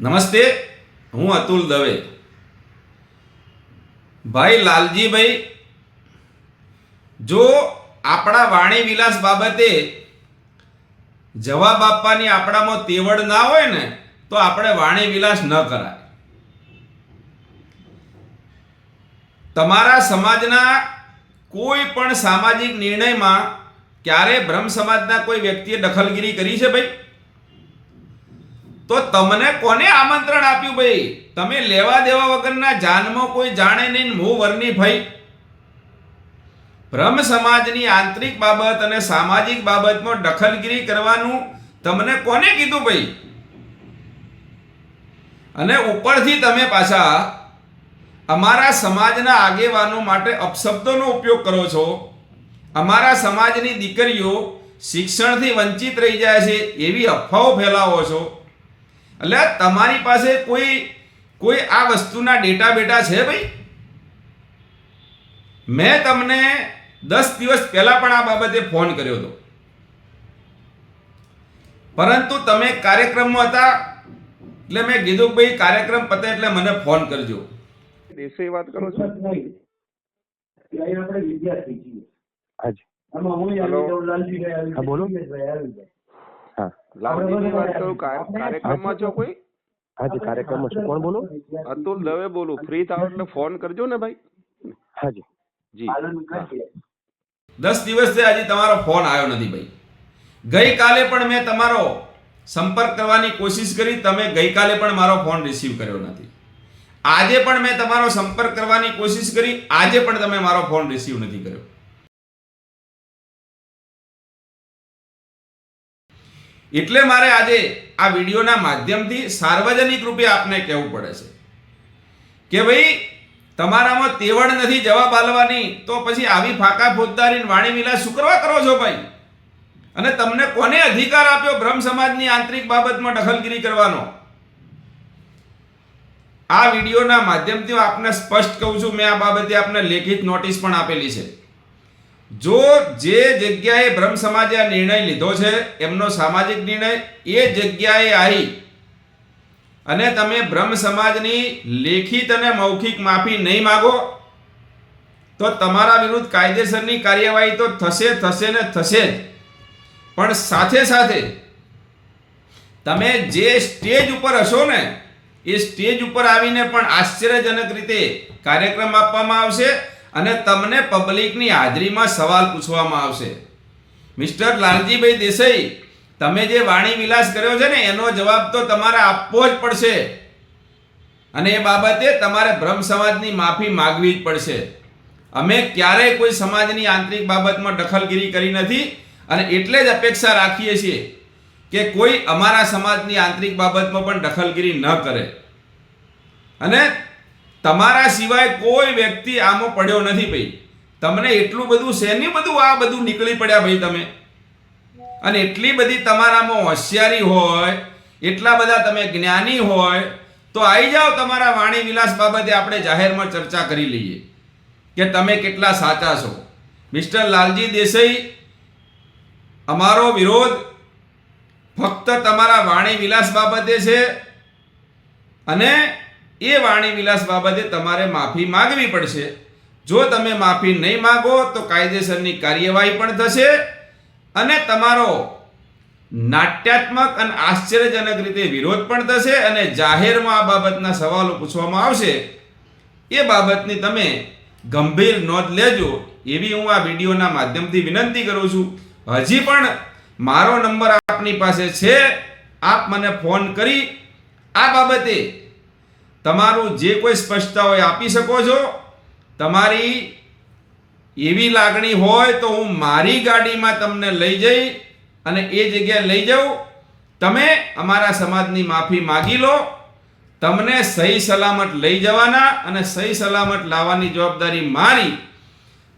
નમસ્તે, હું અતુલ દવે. ભાઈ લાલજીભાઈ, જો આપણા વાણી વિલાસ બાબતે જવાબ આપવાની આપણામાં તેવડ ના હોય ને, તો આપણે વાણી વિલાસ ન કરાય. તમારા સમાજના કોઈ પણ સામાજિક નિર્ણયમાં ક્યારે બ્રહ્મ સમાજના કોઈ વ્યક્તિએ દખલગીરી કરી છે ભાઈ? તો તમને કોને આમંત્રણ આપ્યું ભાઈ? તમે લેવા દેવા વગરના જાનમાં કોઈ જાણે નહીં મોં વરની ભાઈ. બ્રહ્મ સમાજની આંતરિક બાબત અને સામાજિક બાબતમાં દખલગીરી કરવાનું તમને કોને કીધું ભાઈ? અને ઉપરથી તમે પાછા અમારા સમાજના આગેવાનો માટે અપશબ્દોનો ઉપયોગ કરો છો. અમારા સમાજની દીકરીઓ શિક્ષણથી વંચિત રહી જાય છે એવી અફવાઓ ફેલાવો છો. એટલે તમારી પાસે કોઈ કોઈ આ વસ્તુના ડેટા બેટા છે ભાઈ? મેં તમને દસ દિવસ પહેલા પણ આ બાબતે ફોન કર્યો હતો. પરંતુ તમે કાર્યક્રમમાં હતા એટલે મેં કીધું કે ભાઈ કાર્યક્રમ પતે એટલે મને ફોન કરજો. દેશે વાત કરો છો? ત્યાં આપણે વિદ્યાર્થી છીએ. બોલો. જાય, દિનેશભાઈ આવી જાય. હા આપણે લાલજીની વાત કરું કાર્યક્રમમાં છો કોઈ? હાજી કાર્યક્રમમાં છું. કોણ બોલો? અતુલ દવે બોલું. ફ્રી થાવ એટલે ફોન કરજો ને ભાઈ. હાજી જી. દસ દિવસથી હજી તમારો ફોન આવ્યો નથી ભાઈ. ગઈકાલે પણ મેં તમારો સંપર્ક કરવાની કોશિશ કરી. તમે ગઈકાલે પણ મારો ફોન રિસીવ કર્યો નથી. આજે પણ મેં તમારો સંપર્ક કરવાની કોશિશ કરી. આજે પણ તમે મારો ફોન રિસીવ નથી કર્યો. એટલે મારે આજે આ વિડીયોના માધ્યમથી સાર્વજનિક રૂપે આપને કહેવું પડે છે. કે ભાઈ, તમારામાં તેવડ નથી જવાબ આલવાની, તો પછી આવી ફાકા ફોજદારી વાણી વિલાસ શું કરવા કરો છો ભાઈ. અને તમને કોને અધિકાર આપ્યો બ્રહ્મ સમાજની આંતરિક બાબતમાં દખલગીરી કરવાનો? આ વિડીયોના માધ્યમથી હું આપને સ્પષ્ટ કહું છું, મેં આ બાબતે આપને લેખિત નોટિસ પણ આપેલી છે. જો જે જગ્યાએ બ્રહ્મ સમાજે આ નિર્ણય લીધો છે, એમનો સામાજિક નિર્ણય, એ જગ્યાએ આવી અને તમે બ્રહ્મ સમાજની લેખિત અને મૌખિક માફી નહીં માગો, તો તમારા વિરુદ્ધ કાયદેસરની કાર્યવાહી તો થશે થશે ને થશે જ. પણ સાથે સાથે તમે જે સ્ટેજ ઉપર હશો ને, એ સ્ટેજ ઉપર આવીને પણ આશ્ચર્યજનક રીતે કાર્યક્રમ આપવામાં આવશે અને તમને પબ્લિકની હાજરીમાં સવાલ પૂછવામાં આવશે. મિસ્ટર લાલજીભાઈ દેસાઈ, તમે જે વાણી વિલાસ કર્યો છે ને, એનો જવાબ તો તમારે આપવો જ પડશે. અને એ બાબતે તમારે બ્રહ્મ સમાજની માફી માગવી જ પડશે. અમે ક્યારેય કોઈ સમાજની આંતરિક બાબતમાં દખલગીરી કરી નથી અને એટલે જ અપેક્ષા રાખીએ છીએ કે કોઈ અમારા સમાજની આંતરિક બાબતમાં પણ દખલગીરી ન કરે. અને તમારા સિવાય કોઈ વ્યક્તિ આમાં પડ્યો નથી ભાઈ. તમને એટલું બધું શેની બધું, આ બધું નીકળી પડ્યા ભાઈ તમે. અને એટલી બધી તમારામાં હોશિયારી હોય, એટલા બધા તમે જ્ઞાની હોય, તો આવી જાઓ તમારા વાણી વિલાસ બાબતે આપણે જાહેરમાં ચર્ચા કરી લઈએ કે તમે કેટલા સાચા છો. મિસ્ટર લાલજી દેસાઈ, અમારો વિરોધ ફક્ત તમારા વાણી વિલાસ બાબતે છે અને એ વાણી વિલાસ બાબતે તમારે માફી માગવી પડશે. જો તમે માફી નહીં માગો, તો કાયદેસરની કાર્યવાહી પણ થશે અને તમારો નાટ્યાત્મક અને આશ્ચર્યજનક રીતે વિરોધ પણ થશે અને જાહેરમાં આ બાબતના સવાલો પૂછવામાં આવશે. એ બાબતની તમે ગંભીર નોંધ લેજો. એવી હું આ વિડીયોના માધ્યમથી વિનંતી કરું છું. હજી પણ મારો નંબર આપની પાસે છે. આપ મને ફોન કરી આ બાબતે તમારું જે કોઈ સ્પષ્ટતા હોય આપી શકો છો. તમારી એવી લાગણી હોય તો હું મારી ગાડીમાં તમને લઈ જઈ અને એ જગ્યાએ લઈ જાઉં. તમે અમારા સમાજની માફી માગી લો. તમને સહી સલામત લઈ જવાના અને સહી સલામત લાવવાની જવાબદારી મારી.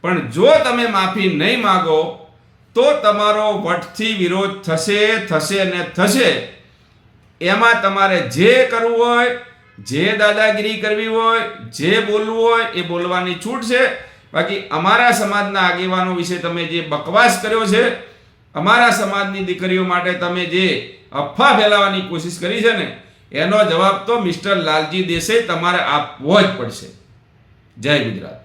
પણ જો તમે માફી નહીં માગો, તો તમારો વટથી વિરોધ થશે થશે ને થશે. એમાં તમારે જે કરવું હોય જે દાદાગીરી કરવી હોય, જે બોલવું હોય, એ બોલવાની છૂટ છે. બાકી અમારા સમાજના આગેવાનો વિશે તમે જે બકવાસ કર્યો છે, અમારા સમાજની દીકરીઓ માટે તમે જે અફવા ફેલાવવાની કોશિશ કરી છે ને, એનો જવાબ તો મિસ્ટર લાલજી દેસાઈ તમારે આપવો જ પડશે. જય ગુજરાત.